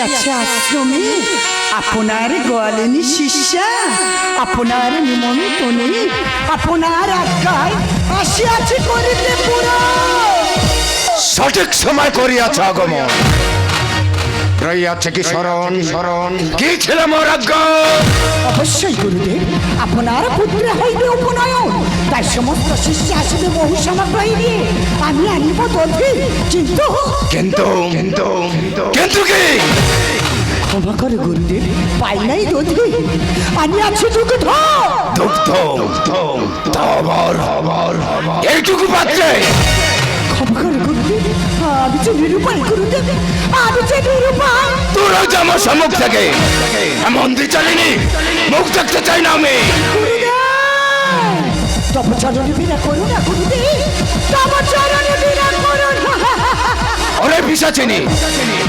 গুরুদেব আসিয়াছে আশ্রমে। আপনার গোয়ালিনী শিষ্যা আপনার নিমন্ত্রণে। আপনার আজ্ঞায় আসিয়াছে করিতে পুরো। সঠিক সময় করিয়াছ আগমন। রইয়াছে কি স্মরণ স্মরণ কি ছিল মোর আজ্ঞা? অবশ্যই গুরুদেব। আপনার পুত্র হইবে উপনয়ন। তাই সমস্ত শিষ্য আসিবে বহু সামগ্রী নিয়ে। আমি আনিব দধি। কিন্তু কিন্তু কিন্তু কিন্তু কি? ক্ষমা করে গুরুদেব পাই নাই দধি আমি আছি দুঃখ দুগ্ধ। তা আবার আবার এইটুকু পাত্রে ক্ষমা করে গুরুদেব আমি যে নিরুপায় গুরুদেব আমি যে নিরুপায়। তোরা যে আমার সম্মুখ থেকে এমন চালিনি মুখ দেখতে চাই না আমি। তবে চরণে বিনা করুন না গুরুদেব তবে চরণে বিনা করুন ওরে পিসাচিনি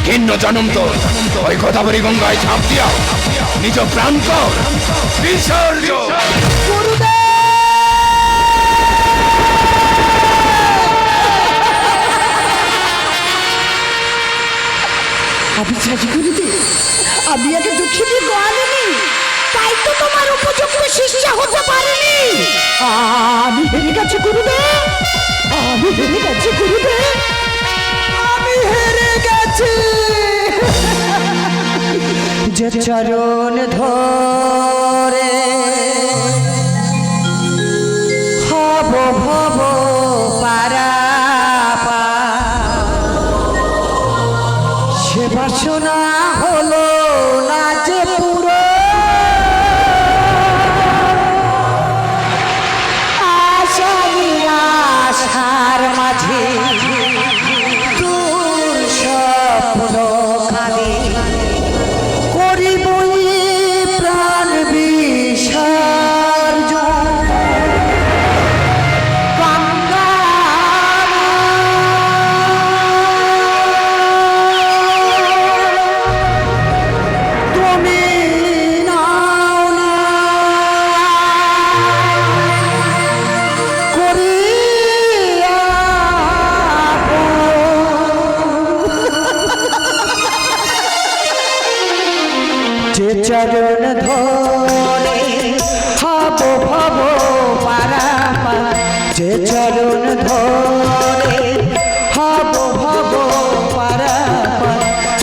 ভিন্ন জনম তো। ওই গোদাবরী গঙ্গায় ঝাঁপ দিয়া নিজ প্রাণ কর। বিসর্জন আমি গুরুদেব আমি আগে দুঃখিনী গোয়ালিনি। তাই তো তোমার উপযুক্ত শিষ্যা হতে পারিনি। আমি হেরে গেছি গুরুদেব। আমি হেরে গেছি গুরুদেব। আমি হেরে গেছি। যে চরণ ধরে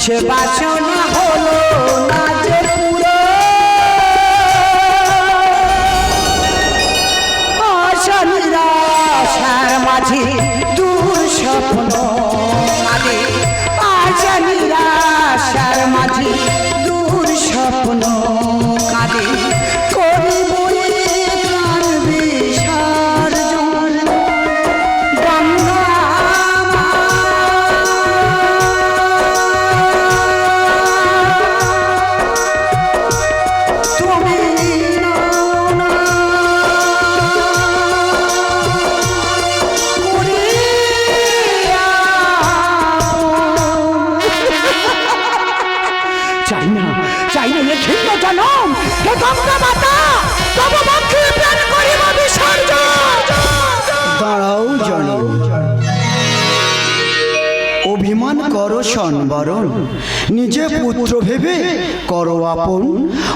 সে বাসনা দাঁড়াও জনম অভিমান করো সনবরণ। নিজে পুত্র ভেবে করো আপন।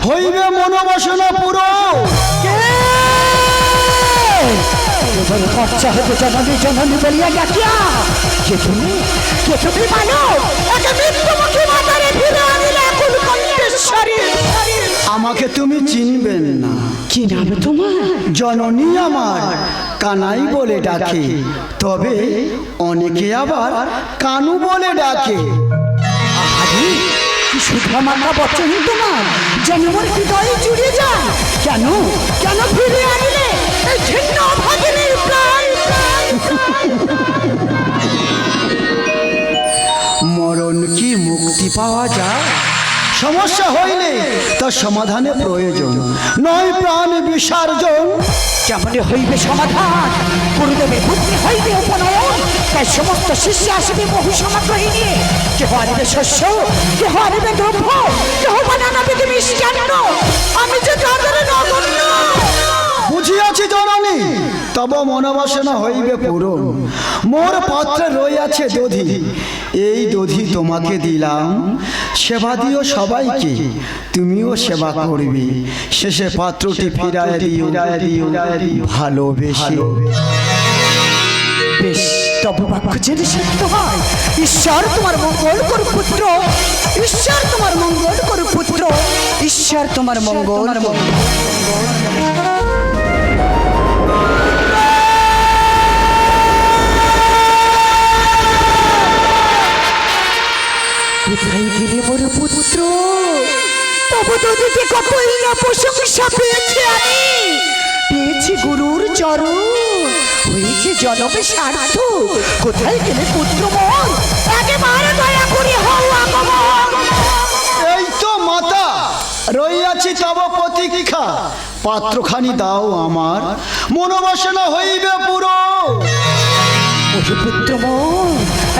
হইবে মনোবাসনা পুরো। এবারে বাচ্চা হতে জননী জননী বলিয়া ডাকিয়া কে তুমি? কে তুমি মানব একে মৃত্যুমুখী মাতারে ফিরে আনিলে এখন কণ্ঠেশ্বরী আমাকে তুমি চিনবেন না। কি নাম তোমার জননী আমার কানাই বলে ডাকে। তবে অনেকে আবার কানু বলে ডাকে। আরে কি শুধু মাথা বচন তোমার। যেন আমার হৃদয়ে জুড়ে যায়। কেন? কেন ফিরে আনিলে? এই ঘৃণ্য ভাগিনীর প্রাণ প্রাণ। মরণ কি মুক্তি পাওয়া যায়? সমস্যা হইলে তার সমাধানে প্রয়োজন। নয় প্রাণ বিসর্জন। যেমন হইবে সমাধান, গুরুদেবের বুদ্ধি হইবে উপনয়ন, তাই সমস্ত শিষ্য আসবে বহু সমাগ্রহী নিয়ে। কেহ আনিবে শস্য কেহ আনিবে দ্রব্য কেহ বানানো বিধি মিষ্টান্ন। আমি যে তাদের নগণ্য বুঝিয়াছি জননী, তব মনোবাসনা হইবে পূরণ। মোর পাত্রে রইয়াছে দধি, এই দধি তোমাকে দিলাম। সেবা দিও সবাইকে, তুমিও সেবা করবে। শেষে পাত্রটি ফিরায় দিও। ভালোবেসে। বেশ তব বাক্য যদি সত্য হয়। ঈশ্বর তোমার মঙ্গল করু পুত্র। ঈশ্বর তোমার মঙ্গল করু পুত্র। ঈশ্বর তোমার মঙ্গল করু। কতই না প্রশংসা পেয়েছি আমি। পেয়েছি গুরুর চরণ। হয়েছে জনমে স্বার্থ কোথায় গেলে পুত্র একেবারে দয়া করে হও এই তো মাতা রইয়াছি তব প্রতীক্ষা। পাত্রখানি দাও আমার। মনোবাসনা হইবে পুরো। পুত্র মোর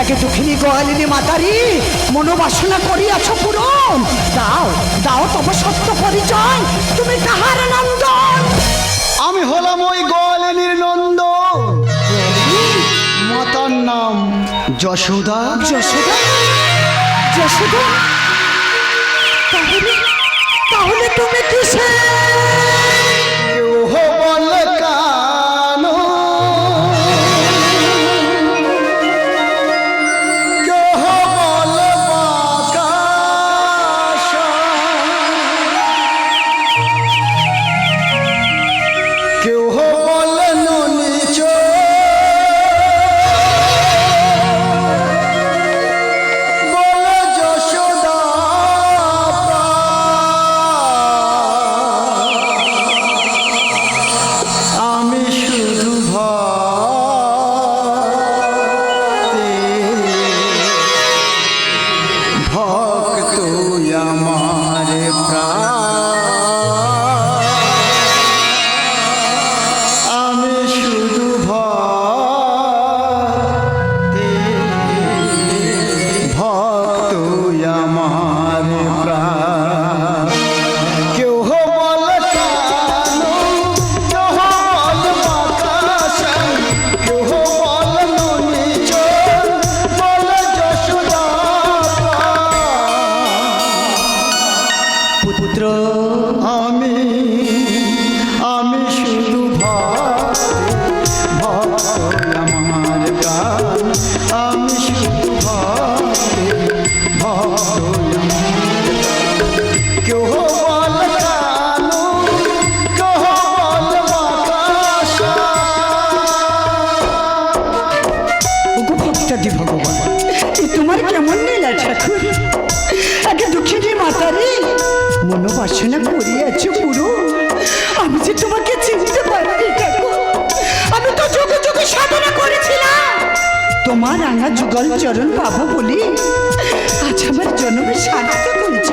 একে দুঃখিনী গোয়ালিনী মাতারি মনোবাসনা করিয়াছ পূরণ। দাও দাও তব সত্য পরিচয় তুমি কাহার নন্দন। আমি হলাম ওই গোয়ালিনীর নন্দ মাতার নাম যশোদা। যশোদা? যশোদা? তাহলে তাহলে তুমি কিসে মনোবাসনা করিয়াছো পুরো আমি যে তোমাকে চিনতে পারিনি আমি তো যোগে যোগে সাধনা করেছিলাম। তোমার রাঙা যুগল চরণ পাবো বলি, আজ আমার জন্মের সার্থক করেছি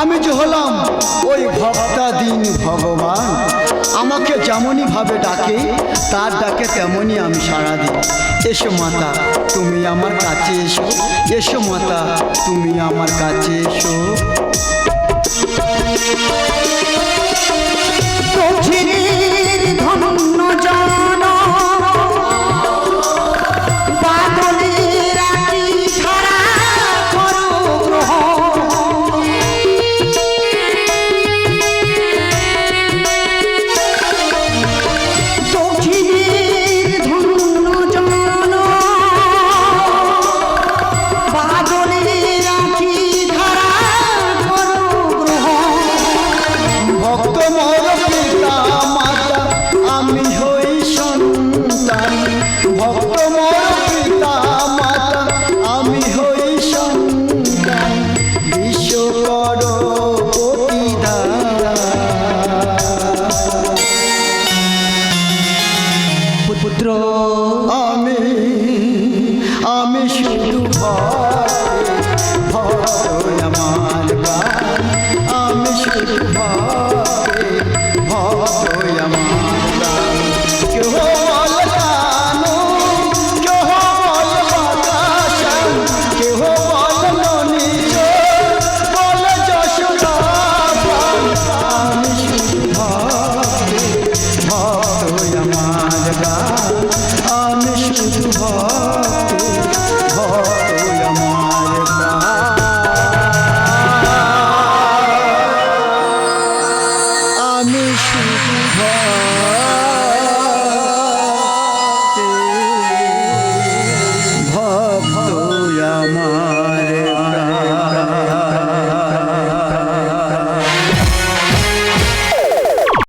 আমি যে হলাম ওই ভক্তাধীন ভগবান। আমাকে যেমনই ভাবে ডাকে, তার ডাকে তেমনই আমি সাড়া দিই। এসো মাতা, তুমি আমার কাছে এসো। এসো মাতা, তুমি আমার কাছে এসো।